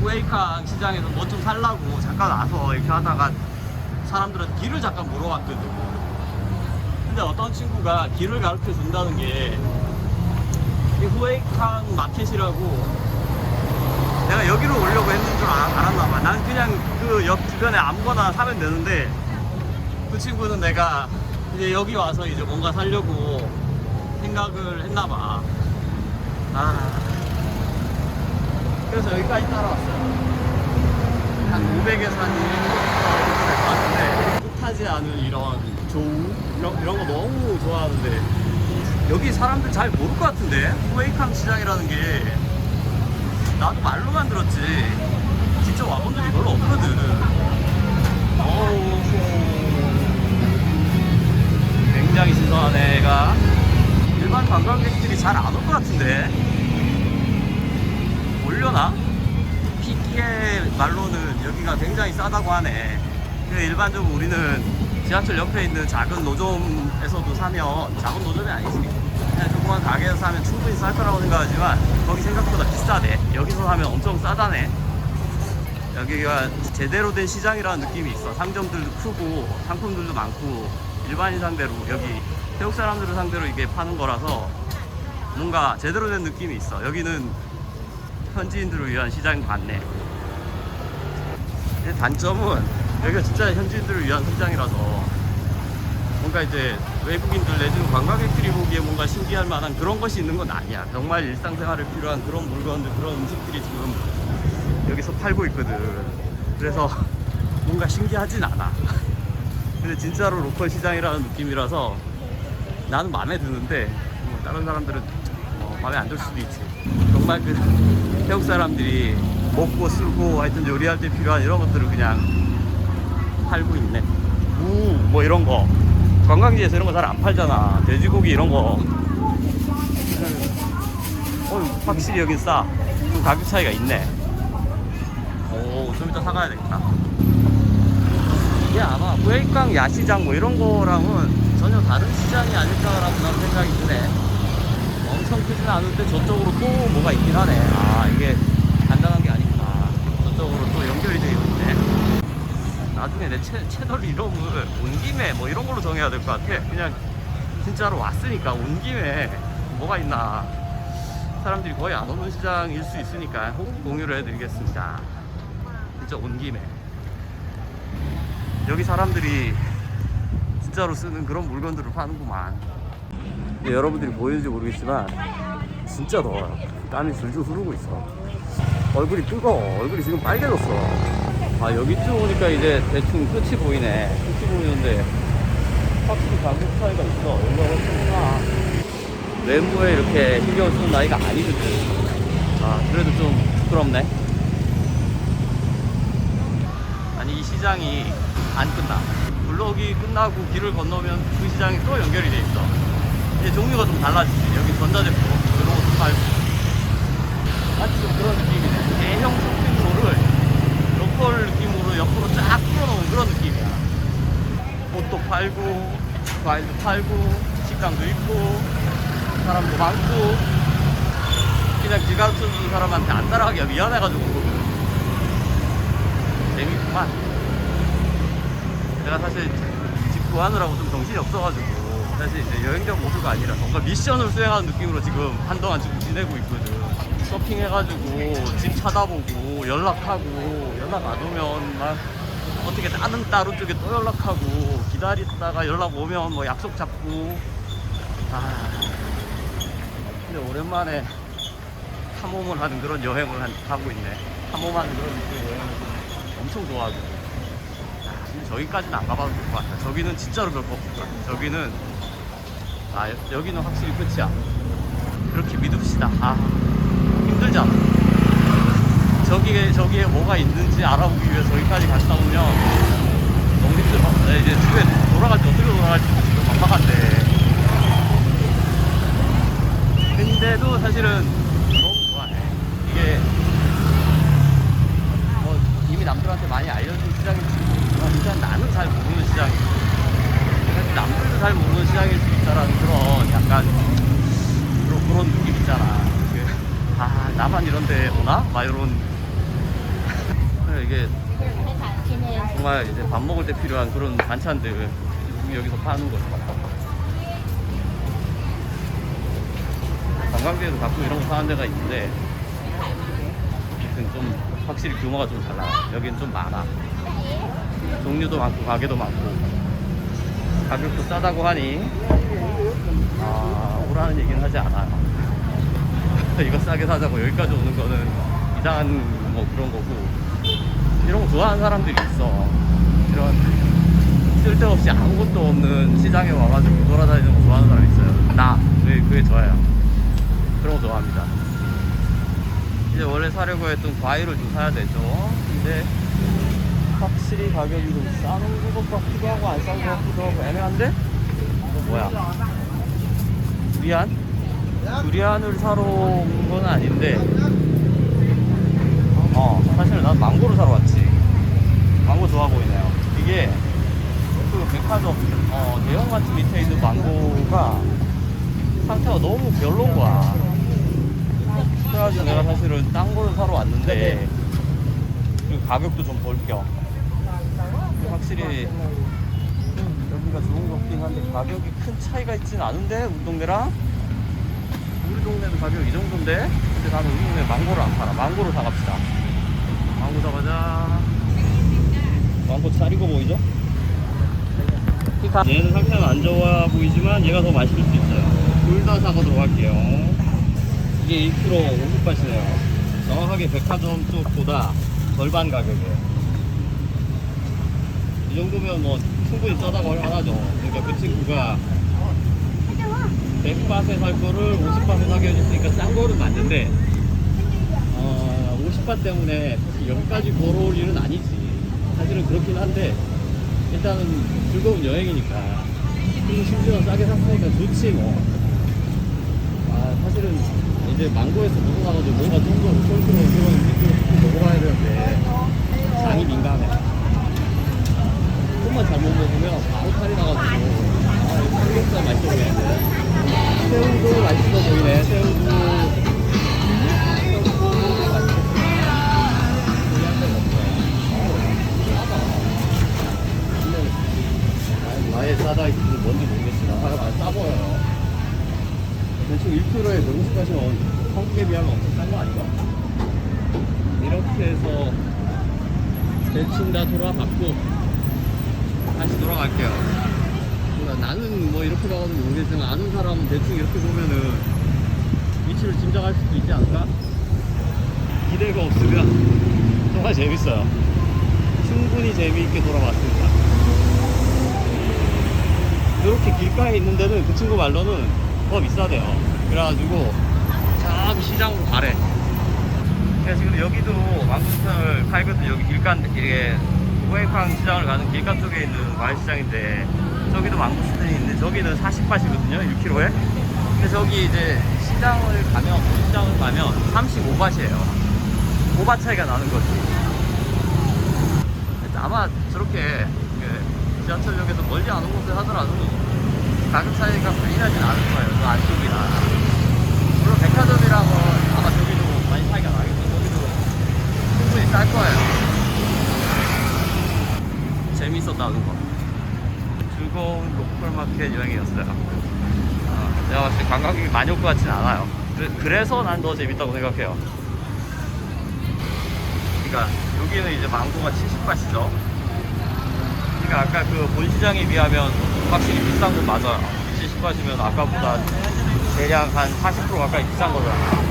후에이칸 시장에서 뭐 좀 살라고 잠깐 와서 이렇게 하다가 사람들은 길을 잠깐 물어봤거든. 근데 어떤 친구가 길을 가르쳐 준다는 게 이 후에이칸 마켓이라고 내가 여기로 오려고 했는 줄 알- 알았나 봐. 난 그냥 그 옆 주변에 아무거나 사면 되는데 그 친구는 내가 이제 여기 와서 이제 뭔가 살려고 생각을 했나 봐. 아. 그래서 여기까지 따라왔어요. 한 500에서 한 200km 정도 될것 같은데 뜻하지 않은 이런 조우 이런, 이런 거 너무 좋아하는데 여기 사람들 잘 모를 것 같은데? 후웨이캉 시장이라는 게 나도 말로만 들었지. 직접 와본 적이 별로 없거든. 어우. 굉장히 신선하네 얘가 일반 관광객들이 잘 안 올 것 같은데 올려나? 피키의 말로는 여기가 굉장히 싸다고 하네. 그 일반적으로 우리는 지하철 옆에 있는 작은 노점에서도 사면 작은 노점이 아니지. 그냥 조그만 가게에서 사면 충분히 쌀 거라고 생각하지만 거기 생각보다 비싸대. 여기서 사면 엄청 싸다네. 여기가 제대로 된 시장이라는 느낌이 있어. 상점들도 크고 상품들도 많고 일반인 상대로 여기 태국 사람들을 상대로 이게 파는 거라서 뭔가 제대로 된 느낌이 있어. 여기는 현지인들을 위한 시장 같네 단점은 여기가 진짜 현지인들을 위한 시장이라서 뭔가 이제 외국인들 내지는 관광객들이 보기에 뭔가 신기할 만한 그런 것이 있는 건 아니야. 정말 일상생활에 필요한 그런 물건들 그런 음식들이 지금 여기서 팔고 있거든. 그래서 뭔가 신기하진 않아. 근데 진짜로 로컬 시장이라는 느낌이라서 나는 마음에 드는데 뭐 다른 사람들은 뭐 마음에 안 들 수도 있지. 정말 그 태국 사람들이 먹고 쓰고 하여튼 요리할 때 필요한 이런 것들을 그냥 팔고 있네. 무 뭐 이런 거. 관광지에서 이런 거 잘 안 팔잖아. 돼지고기 이런 거. 어, 확실히 여긴 싸좀 가격 차이가 있네. 오좀 이따 사가야 되겠다. 이게 아마 후에이강 야시장 뭐 이런 거랑은 전혀 다른 시장이 아닐까라는 난 생각이 드네 엄청 크진 않은데 저쪽으로 또 뭐가 있긴 하네. 아 이게 간단한 게 아니구나. 저쪽으로 또 연결이 되어 있네. 나중에 내 채, 채널 이름을 온 김에 뭐 이런 걸로 정해야 될 것 같아. 그냥 진짜로 왔으니까 온 김에 뭐가 있나. 사람들이 거의 안 오는 시장일 수 있으니까 혹 공유를 해드리겠습니다. 진짜 온 김에. 여기 사람들이 진짜로 쓰는 그런 물건들을 파는구만 여러분들이 보이는지 모르겠지만 진짜 더워요. 땀이 줄줄 흐르고 있어. 얼굴이 뜨거워. 얼굴이 지금 빨개졌어. 아 여기쯤 오니까 이제 대충 끝이 보이네. 끝이 보이는데 확실히 가격 차이가 있어. 여기가 훨씬 나. 외모에 이렇게 신경 쓰는 나이가 아니거든. 아 그래도 좀 부끄럽네. 아니 이 시장이 안 끝나. 블록이 끝나고 길을 건너면 그 시장이 또 연결이 돼 있어 이제 종류가 좀 달라지지. 여기 전자제품 이런 것도 팔고. 마치 좀 그런 느낌이네. 대형 쇼핑몰을 로컬 느낌으로 옆으로 쫙 풀어놓은 그런 느낌이야. 옷도 팔고 과일도 팔고 식당도 있고 사람도 많고. 그냥 길 가르쳐주는 사람한테 안 따라가기가 미안해가지고 재밌구만. 내가 사실 집 구하느라고 좀 정신이 없어가지고 사실 이제 여행자 모드가 아니라 뭔가 미션을 수행하는 느낌으로 지금 한동안 지금 지내고 있거든. 서핑 해가지고 집 찾아보고 연락하고 연락 안 오면 막 어떻게 다른 다른 쪽에 또 연락하고 기다리다가 연락 오면 뭐 약속 잡고. 아. 근데 오랜만에 탐험을 하는 그런 여행을 한- 하고 있네. 탐험하는 그런 여행을 엄청 좋아하고. 아, 저기까지는 안 가봐도 될 것 같아. 저기는 진짜로 별거 없을 것 같아. 저기는 아 여- 여기는 확실히 끝이야. 그렇게 믿읍시다. 아 힘들잖아. 저기에 저기에 뭐가 있는지 알아보기 위해 저기까지 갔다 오면 너무 힘들어 나 이제 집에 돌아갈 때 어떻게 돌아갈지도 지금 막막한데. 근데도 사실은 너무 좋아해. 이게 뭐 이미 남들한테 많이 알려진 시장일지 모르지만 일단 나는 잘 모르는 시장이고 사실 남들도 잘 모르는 시장일 수 있다라는 그런 약간 그런, 그런 느낌 있잖아 그, 아 나만 이런데 오나? 막 이런 이게 정말 이제 밥 먹을 때 필요한 그런 반찬들 여기서 파는 거죠. 관광지에도 가끔 이런 거 파는 데가 있는데 좀 확실히 규모가 좀 달라. 여긴 좀 많아. 종류도 많고 가게도 많고 가격도 싸다고 하니 아 오라는 얘기는 하지 않아요. 이거 싸게 사자고 여기까지 오는 거는 이상한 뭐 그런 거고 이런 거 좋아하는 사람들이 있어. 이런 쓸데없이 아무것도 없는 시장에 와가지고 돌아다니는 거 좋아하는 사람이 있어요. 나 그게, 그게 좋아요. 그런 거 좋아합니다. 이제 원래 사려고 했던 과일을 좀 사야 되죠. 근데 확실히 가격이 좀 싸는 것 같기도 하고 안싼것 같기도 하고 애매한데? 이거 뭐야? 두리안? 두리안을 사러 온 건 아닌데 어 사실 난 망고를 사러 왔지 망고 좋아 보이네요 이게 그 백화점 어, 대형마트 밑에 있는 망고가 상태가 너무 별로인 거야 그래가지고 내가 사실은 딴 거를 사러 왔는데 그리고 가격도 좀 볼겸 확실히 여기가 좋은 것 같긴 한데 가격이 큰 차이가 있진 않은데 우리 동네랑? 우리 동네도 가격 이 정도인데? 근데 나는 우리 동네 망고를 안 팔아. 망고를 사갑시다. 망고 사가자. 망고 잘 익어 보이죠? 얘는 상태는 안 좋아 보이지만 얘가 더 맛있을 수 있어요. 둘 다 사가도록 할게요. 이게 1kg 50바트네요. 정확하게 백화점 쪽보다 절반 가격이에요 이 정도면 뭐 충분히 싸다고 할 만하죠. 그러니까 그 친구가 100밭에 살 거를 50밭에 사게 해줬으니까 싼 거는 맞는데 어, 50밭 때문에 여기까지 걸어올 일은 아니지. 사실은 그렇긴 한데 일단은 즐거운 여행이니까 그리고 심지어 싸게 샀으니까 좋지 뭐. 아 사실은 이제 망고에서 벗어나가지고 뭔가 좀더 쏠쏠한 그런 음식들을 먹어봐야 되는데 장이 민감해. 조금만 잘못 먹으면 바로 탈이 나가지고. 아 이거 삼겹살 맛있어 보이는데 새우도 맛있어 보이네. 새우도. 나의 싸다 있는지 뭔지 모르겠지만 하여간 싸 보여요. 대충 1kg에 150까지는 한국에 비하면 엄청 싼 거 아닌가? 이렇게 해서 대충 다 돌아봤고 다시 돌아갈게요. 그러니까 나는 뭐 이렇게 봐가지고 모르겠지만 아는 사람은 대충 이렇게 보면은 위치를 짐작할 수도 있지 않을까? 기대가 없으면 정말 재밌어요. 충분히 재미있게 돌아봤습니다. 이렇게 길가에 있는 데는 그 친구 말로는 더 비싸대요. 그래가지고 저기 시장으로 가래. 지금 여기도 망고스탕을 팔거든. 여기 길가 이게 후에캉 시장을 가는 길가 쪽에 있는 과일 시장인데 저기도 망고스탄이 있는데 저기는 40밭이거든요 1kg에. 근데 저기 이제 시장을 가면 시장을 가면 35밭이에요. 5밭 차이가 나는 거지. 아마 저렇게 그 지하철역에서 멀지 않은 곳에 하더라도 가격 차이가 나진 않을 거예요 저 안쪽이나. 물론 백화점이랑은 아마 저기도 많이 차이가 나겠죠 저기도 충분히 쌀 거예요 재밌었다는 거. 로컬마켓 여행이었어요. 아, 내가 봤을 때 관광객이 많이 올 것 같진 않아요. 그 래, 서 난 더 재밌다고 생각해요. 그러니까 여기는 이제 망고가 70바시죠. 그러니까 아까 그 본시장에 비하면 확실히 비싼 건 맞아요. 70바시면 아까보다 대략 한 40% 가까이 비싼 거잖아요.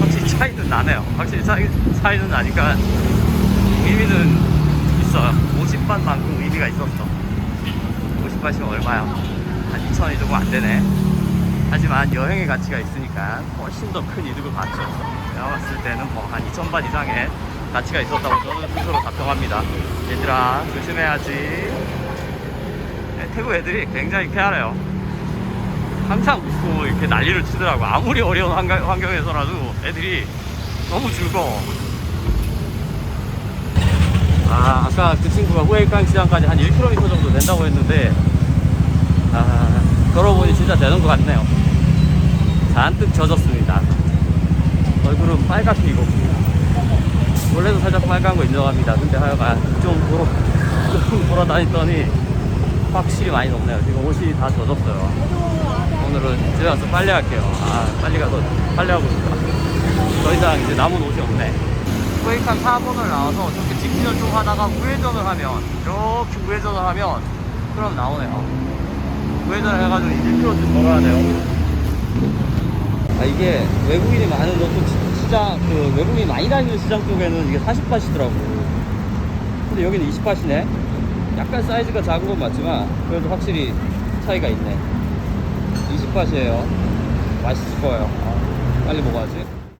확실히 차이는 나네요. 확실히 차이, 차이는 나니까 의미는 있어요. 50반 만큼 의미가 있었어. 50반이면 얼마야? 한 2천원이 조금 안 되네. 하지만 여행의 가치가 있으니까 훨씬 더 큰 이득을 봤죠. 내가 봤을 때는 뭐 한 2천 반 이상의 가치가 있었다고 저는 스스로 답정합니다. 얘들아, 조심해야지. 네, 태국 애들이 굉장히 쾌활해요. 항상 웃고 이렇게 난리를 치더라고. 아무리 어려운 환경, 환경에서라도 애들이 너무 즐거워. 아, 아까 그 친구가 후에이강 시장까지 한 1km 정도 된다고 했는데, 아, 걸어보니 진짜 되는 것 같네요. 잔뜩 젖었습니다. 얼굴은 빨갛게 익었고. 원래도 살짝 빨간 거 인정합니다. 근데 하여간 좀 돌아, 좀 돌아다녔더니 확실히 많이 높네요. 지금 옷이 다 젖었어요. 오늘은 집에 가서 빨래 할게요. 아, 빨리 가서 빨래하고 싶다. 더 이상 이제 남은 옷이 없네. 소익한 4번을 나와서 저렇게 직진을 좀 하다가 우회전을 하면, 이렇게 우회전을 하면, 그럼 나오네요. 우회전을 해가지고 1km쯤 걸어야 돼요. 아, 이게 외국인이 많은 저쪽 시장, 그 외국인이 많이 다니는 시장 쪽에는 이게 40밭이더라고. 근데 여기는 20밭이네. 약간 사이즈가 작은 건 맞지만, 그래도 확실히 차이가 있네. 20밭이에요. 맛있을 거예요. 아, 빨리 먹어야지.